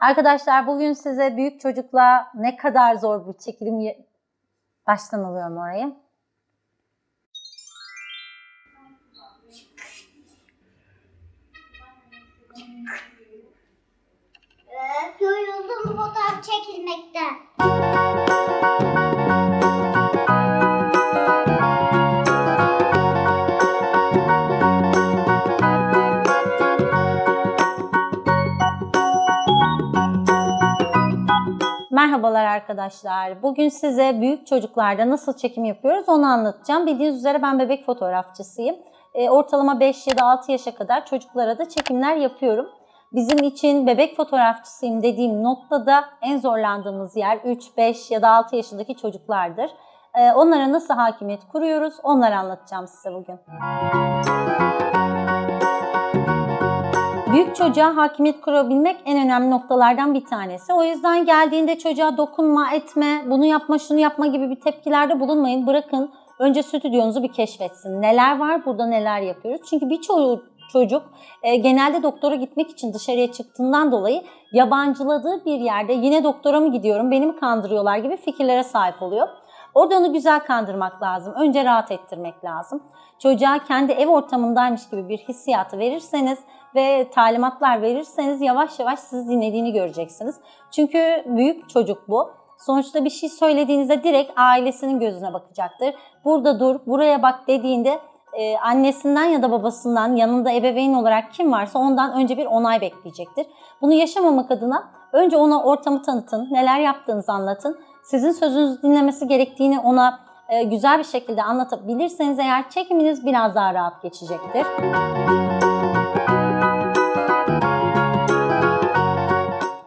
Arkadaşlar bugün size büyük çocukla ne kadar zor bir çekilim baştan alıyorum orayı. Öf, yoruldum fotoğraf çekilmekten. Merhabalar arkadaşlar. Bugün size büyük çocuklarda nasıl çekim yapıyoruz onu anlatacağım. Bildiğiniz üzere ben bebek fotoğrafçısıyım. E, ortalama 5 ya da 6 yaşa kadar çocuklara da çekimler yapıyorum. Bizim için bebek fotoğrafçısıyım dediğim noktada en zorlandığımız yer 3, 5 ya da 6 yaşındaki çocuklardır. E, onlara nasıl hakimiyet kuruyoruz onları anlatacağım size bugün. Büyük çocuğa hakimiyet kurabilmek en önemli noktalardan bir tanesi. O yüzden geldiğinde çocuğa dokunma, etme, bunu yapma, şunu yapma gibi bir tepkilerde bulunmayın. Bırakın önce stüdyonuzu bir keşfetsin. Neler var, burada neler yapıyoruz. Çünkü birçok çocuk e, genelde doktora gitmek için dışarıya çıktığından dolayı yabancıladığı bir yerde yine doktora mı gidiyorum, beni mi kandırıyorlar gibi fikirlere sahip oluyor. Orada onu güzel kandırmak lazım. Önce rahat ettirmek lazım. Çocuğa kendi ev ortamındaymış gibi bir hissiyatı verirseniz ve talimatlar verirseniz yavaş yavaş sizi dinlediğini göreceksiniz. Çünkü büyük çocuk bu. Sonuçta bir şey söylediğinizde direkt ailesinin gözüne bakacaktır. Burada dur, buraya bak dediğinde e, annesinden ya da babasından yanında ebeveyn olarak kim varsa ondan önce bir onay bekleyecektir. Bunu yaşamamak adına önce ona ortamı tanıtın, neler yaptığınızı anlatın. Sizin sözünüzü dinlemesi gerektiğini ona e, güzel bir şekilde anlatabilirseniz eğer çekiminiz biraz daha rahat geçecektir.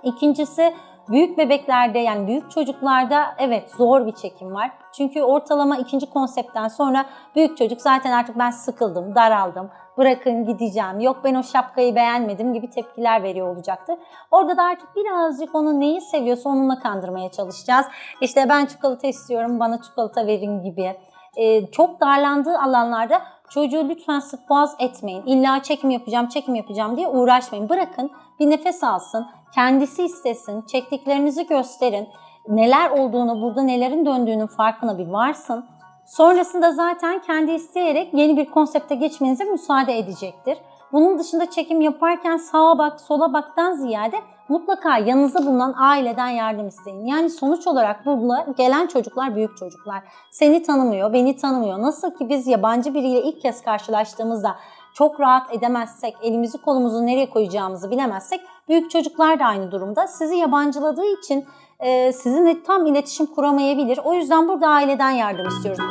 İkincisi büyük bebeklerde yani büyük çocuklarda evet zor bir çekim var. Çünkü ortalama ikinci konseptten sonra büyük çocuk zaten artık ben sıkıldım, daraldım, bırakın gideceğim, yok ben o şapkayı beğenmedim gibi tepkiler veriyor olacaktır. Orada da artık birazcık onu neyi seviyorsa onunla kandırmaya çalışacağız. İşte ben çikolata istiyorum, bana çikolata verin gibi. Ee, çok darlandığı alanlarda çocuğu lütfen sık boğaz etmeyin. İlla çekim yapacağım, çekim yapacağım diye uğraşmayın. Bırakın bir nefes alsın, kendisi istesin, çektiklerinizi gösterin. Neler olduğunu, burada nelerin döndüğünün farkına bir varsın. Sonrasında zaten kendi isteyerek yeni bir konsepte geçmenize müsaade edecektir. Bunun dışında çekim yaparken sağa bak, sola baktan ziyade mutlaka yanınızda bulunan aileden yardım isteyin. Yani sonuç olarak burada gelen çocuklar büyük çocuklar. Seni tanımıyor, beni tanımıyor. Nasıl ki biz yabancı biriyle ilk kez karşılaştığımızda çok rahat edemezsek, elimizi kolumuzu nereye koyacağımızı bilemezsek büyük çocuklar da aynı durumda. Sizi yabancıladığı için e, sizinle tam iletişim kuramayabilir. O yüzden burada aileden yardım istiyoruz.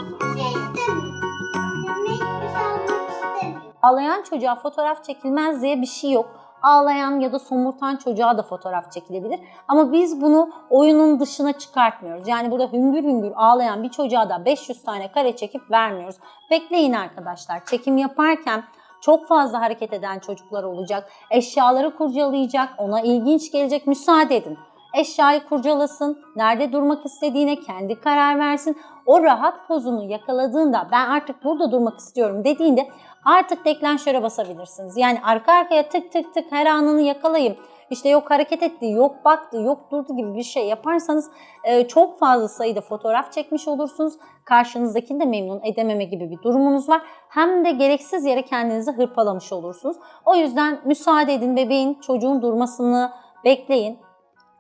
Ağlayan çocuğa fotoğraf çekilmez diye bir şey yok. Ağlayan ya da somurtan çocuğa da fotoğraf çekilebilir. Ama biz bunu oyunun dışına çıkartmıyoruz. Yani burada hüngür hüngür ağlayan bir çocuğa da 500 tane kare çekip vermiyoruz. Bekleyin arkadaşlar. Çekim yaparken çok fazla hareket eden çocuklar olacak. Eşyaları kurcalayacak, ona ilginç gelecek. Müsaade edin. Eşyayı kurcalasın, nerede durmak istediğine kendi karar versin. O rahat pozunu yakaladığında ben artık burada durmak istiyorum dediğinde artık deklanşöre basabilirsiniz. Yani arka arkaya tık tık tık her anını yakalayayım. İşte yok hareket etti, yok baktı, yok durdu gibi bir şey yaparsanız e, çok fazla sayıda fotoğraf çekmiş olursunuz. Karşınızdakini de memnun edememe gibi bir durumunuz var. Hem de gereksiz yere kendinizi hırpalamış olursunuz. O yüzden müsaade edin bebeğin, çocuğun durmasını bekleyin.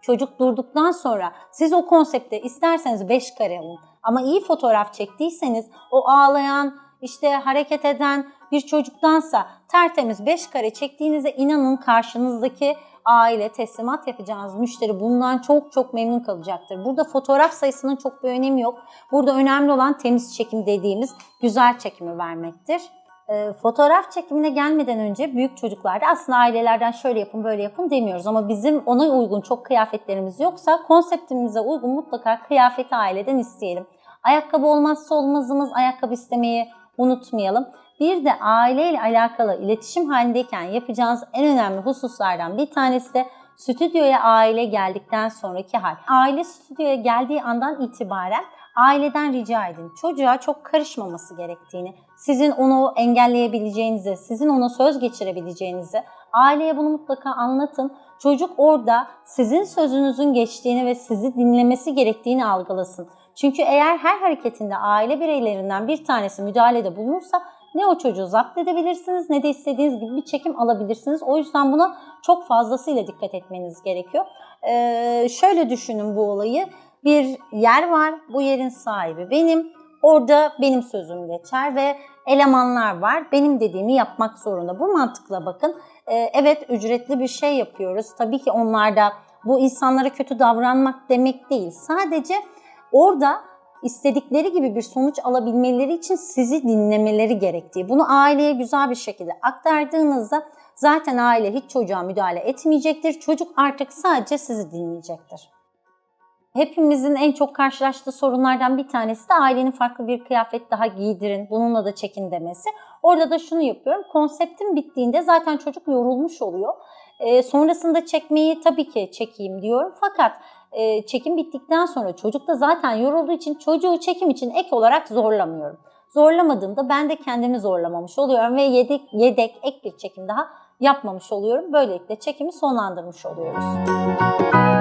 Çocuk durduktan sonra siz o konsepte isterseniz 5 kare alın. Ama iyi fotoğraf çektiyseniz o ağlayan, işte hareket eden bir çocuktansa tertemiz 5 kare çektiğinizde inanın karşınızdaki aile teslimat yapacağınız müşteri bundan çok çok memnun kalacaktır. Burada fotoğraf sayısının çok bir önemi yok. Burada önemli olan temiz çekim dediğimiz güzel çekimi vermektir. E, fotoğraf çekimine gelmeden önce büyük çocuklarda aslında ailelerden şöyle yapın böyle yapın demiyoruz ama bizim ona uygun çok kıyafetlerimiz yoksa konseptimize uygun mutlaka kıyafeti aileden isteyelim. Ayakkabı olmazsa olmazımız ayakkabı istemeyi unutmayalım. Bir de aileyle alakalı iletişim halindeyken yapacağınız en önemli hususlardan bir tanesi de stüdyoya aile geldikten sonraki hal. Aile stüdyoya geldiği andan itibaren aileden rica edin. Çocuğa çok karışmaması gerektiğini, sizin onu engelleyebileceğinizi, sizin ona söz geçirebileceğinizi aileye bunu mutlaka anlatın. Çocuk orada sizin sözünüzün geçtiğini ve sizi dinlemesi gerektiğini algılasın. Çünkü eğer her hareketinde aile bireylerinden bir tanesi müdahalede bulunursa ne o çocuğu zapt edebilirsiniz ne de istediğiniz gibi bir çekim alabilirsiniz. O yüzden buna çok fazlasıyla dikkat etmeniz gerekiyor. Ee, şöyle düşünün bu olayı. Bir yer var, bu yerin sahibi benim. Orada benim sözüm geçer ve elemanlar var. Benim dediğimi yapmak zorunda. Bu mantıkla bakın. Ee, evet ücretli bir şey yapıyoruz. Tabii ki onlar da bu insanlara kötü davranmak demek değil. Sadece orada istedikleri gibi bir sonuç alabilmeleri için sizi dinlemeleri gerektiği. Bunu aileye güzel bir şekilde aktardığınızda zaten aile hiç çocuğa müdahale etmeyecektir. Çocuk artık sadece sizi dinleyecektir. Hepimizin en çok karşılaştığı sorunlardan bir tanesi de ailenin farklı bir kıyafet daha giydirin, bununla da çekin demesi. Orada da şunu yapıyorum, konseptim bittiğinde zaten çocuk yorulmuş oluyor. Ee, sonrasında çekmeyi tabii ki çekeyim diyorum fakat e, çekim bittikten sonra çocuk da zaten yorulduğu için çocuğu çekim için ek olarak zorlamıyorum. Zorlamadığımda ben de kendimi zorlamamış oluyorum ve yedek, yedek ek bir çekim daha yapmamış oluyorum. Böylelikle çekimi sonlandırmış oluyoruz. Tamam,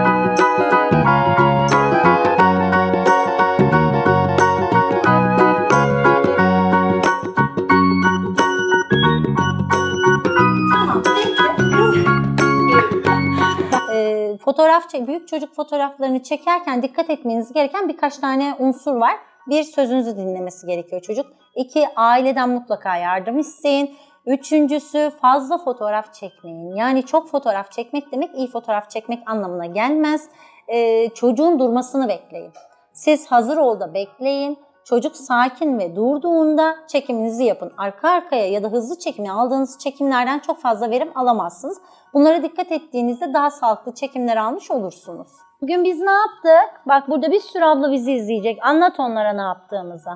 fotoğraf büyük çocuk fotoğraflarını çekerken dikkat etmeniz gereken birkaç tane unsur var. Bir sözünüzü dinlemesi gerekiyor çocuk. İki aileden mutlaka yardım isteyin. Üçüncüsü fazla fotoğraf çekmeyin. Yani çok fotoğraf çekmek demek iyi fotoğraf çekmek anlamına gelmez. E, çocuğun durmasını bekleyin. Siz hazır ol da bekleyin. Çocuk sakin ve durduğunda çekiminizi yapın. Arka arkaya ya da hızlı çekimi aldığınız çekimlerden çok fazla verim alamazsınız. Bunlara dikkat ettiğinizde daha sağlıklı çekimler almış olursunuz. Bugün biz ne yaptık? Bak burada bir sürü abla bizi izleyecek. Anlat onlara ne yaptığımızı.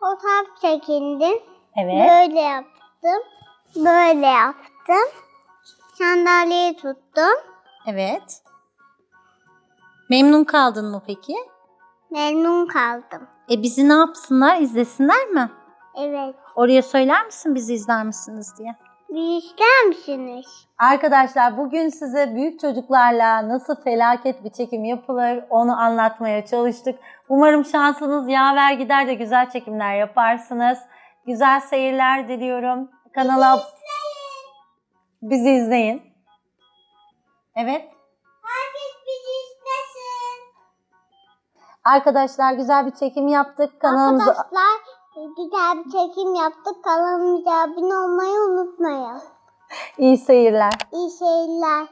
Fotoğraf çekindim. Evet. Böyle yaptım. Böyle yaptım. Sandalyeyi tuttum. Evet. Memnun kaldın mı peki? Memnun kaldım. E bizi ne yapsınlar? izlesinler mi? Evet. Oraya söyler misin bizi izler misiniz diye? Bir ister misiniz? Arkadaşlar bugün size büyük çocuklarla nasıl felaket bir çekim yapılır onu anlatmaya çalıştık. Umarım şansınız yaver gider de güzel çekimler yaparsınız. Güzel seyirler diliyorum. Kanala bizi izleyin. Evet. Arkadaşlar güzel bir çekim yaptık. Kanalımıza Arkadaşlar güzel bir çekim yaptık. Kanalımıza abone olmayı unutmayın. iyi seyirler. İyi seyirler.